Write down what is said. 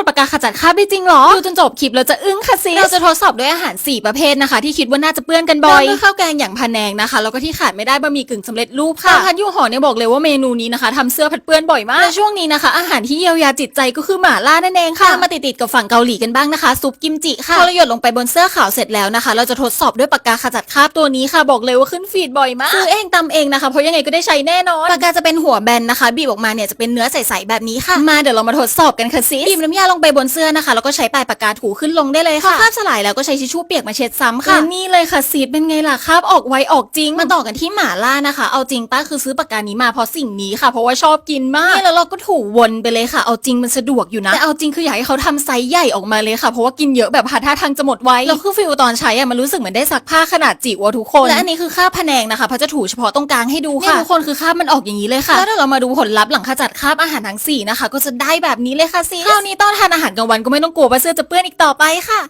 ดปากกาขจัดคราบได้จริงเหรอ ดูจนจบคลิปเราจะอึ้งค่ะซิเราจะทดสอบด้วยอาหาร 4 ประเภทนะคะ ที่คิดว่าน่าจะเปื้อนกันบ่อยเริ่มด้วยข้าวแกงอย่างพะแนงนะคะ แล้วก็ที่ขาดไม่ได้บะหมี่กึ่งสำเร็จรูปค่ะพันยูหอเนี่ยบอกเลยว่าเมนูนี้นะคะทำเสื้อพัดเปื้อนบ่อยมากและช่วงนี้นะคะ อาหารที่เยียวยาจิตใจก็คือหม่าล่านั่นเองค่ะมาติดๆกับฝั่งเกาหลีกันบ้างนะคะซุปกิมจิค่ะพอเราหยดลงไปบนเสื้อขาวเสร็จแล้วนะคะ เราจะทดสอบด้วยปากกาขจัดคราบตัวนี้ค่ะ บอกเลยว่าขึ้นฟีดบ่อยมากซื้อเองตำเองนะคะเพราะยังไงก็ได้ใช้แน่นอนปากกาจะเป็นหัวแบนนะคะบีบออกมาเนี่ยจะเป็นเนื้อใสๆแบบนี้ค่ะมาเดี๋ยวเรามาทดสอบกันค่ะซิบีบน้ำยาลงไปบนเสื้อนะคะ แล้วก็ใช้ปลายปากกาถูขึ้นลงได้เลยค่ะคราบสลายแล้วก็ใช้ทิชชู่เปียกมาเช็ดซ้ำค่ะและนี่เลยค่ะซีดเป็นไงล่ะคราบออกไวออกจริงมาต่อกันที่หม่าล่านะคะ เอาจริงป้าคือซื้อปากกานี้มาเพราะสิ่งนี้ค่ะ เพราะว่าชอบกินมากนี่แล้วเราก็ถูวนไปเลยค่ะ เอาจริงมันสะดวกอยู่นะแต่เอาจริงคืออยากให้เขาทำไซส์ใหญ่ออกมาเลยค่ะ เพราะว่ากินเยอะแบบหาท่าทางจะหมดไวแล้วคือฟิลตอนใช้อะมันรู้สึกเหมือนได้ซักผ้าขนาดจิ๋วอะทุกคนและอันนี้คือคราบพะแนงนะคะเพราะจะถูเฉพาะตรงกลางให้ดูค่ะทุกคนคือคราบมันออกอย่างนี้เลยค่ะแล้วเดี๋ยวเรามาดูผลลัพธ์หลังขจัดคราบอาหารทั้งสี่นะคะก็จะได้แบบนี้เลยค่ะซีคราวนี้ตอนทานอาหารกลางวันก็ไม่ต้องกลัวว่าเสื้อจะเปื้อนอีกต่อไปค่ะ